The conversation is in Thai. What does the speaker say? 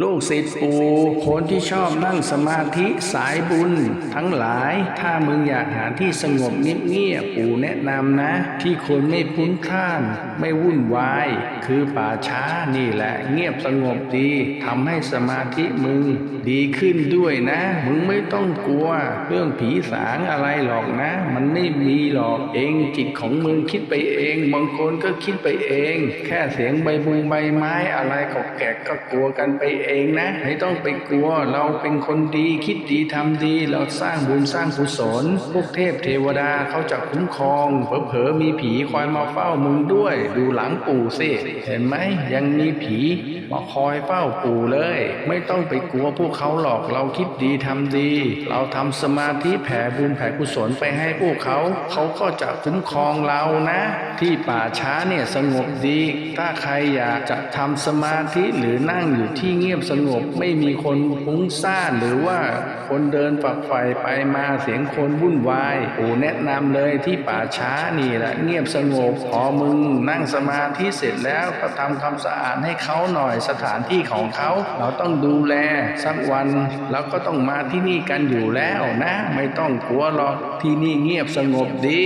ลูกศิษย์ปู่คนที่ชอบนั่งสมาธิสายบุญ ทั้งหลายถ้ามึงอยากหาที่สงบเงียบๆปู่แนะนำนะ ที่คนไม่พลุ้นพล่าน ไม่วุ่นวาย คือป่าช้านี่แหละ เงียบสงบดีทำให้สมาธิมึง ดีขึ้นด้วยนะ มึงไม่ต้องกลัว เรื่องผีสางอะไรหรอกนะ มันไม่มีหรอกเองจิตของมึงคิดไปเองบางคนก็คิดไปเอง แค่เสียงใบบุงใบไม้อะไรก็แกกก็กลัวกันไปเองนะ ไม่ต้องไปกลัว เราเป็นคนดีคิดดีทำดี เราสร้างบุญสร้างกุศลพวกเทพเทวดาเขาจะคุ้มครอง เผลอๆมีผีคอยมาเฝ้ามึงด้วย ดูหลังปู่สิเห็นไหมยังมีผีมาคอยเฝ้าปู่เลย ไม่ต้องไปกลัวพวกเขาหรอกเราคิดดีทำดี เราทำสมาธิแผ่บุญแผ่กุศลไปให้พวกเขา เขาก็จะคุ้มครองเรานะ ที่ป่าช้าเนี่ยสงบดี ถ้าใครอยากจะทำสมาธิหรือนั่งอยู่ที่เงียบยบสงบไม่มีคนฟุ้งซ่านหรือว่าคนเดินฝักใฝ่ไปมาเสียงคนวุ่นวายปู่แนะนำเลยที่ป่าช้านี่แหละเงียบสงบพอมึงนั่งสมาธิเสร็จแล้วก็ทำความสะอาดให้เขาหน่อยสถานที่ของเขา เราต้องดูแลสักวันเราก็ต้องมาที่นี่กันอยู่แล้วนะ ไม่ต้องกลัวหรอกที่นี่เงียบสงบดี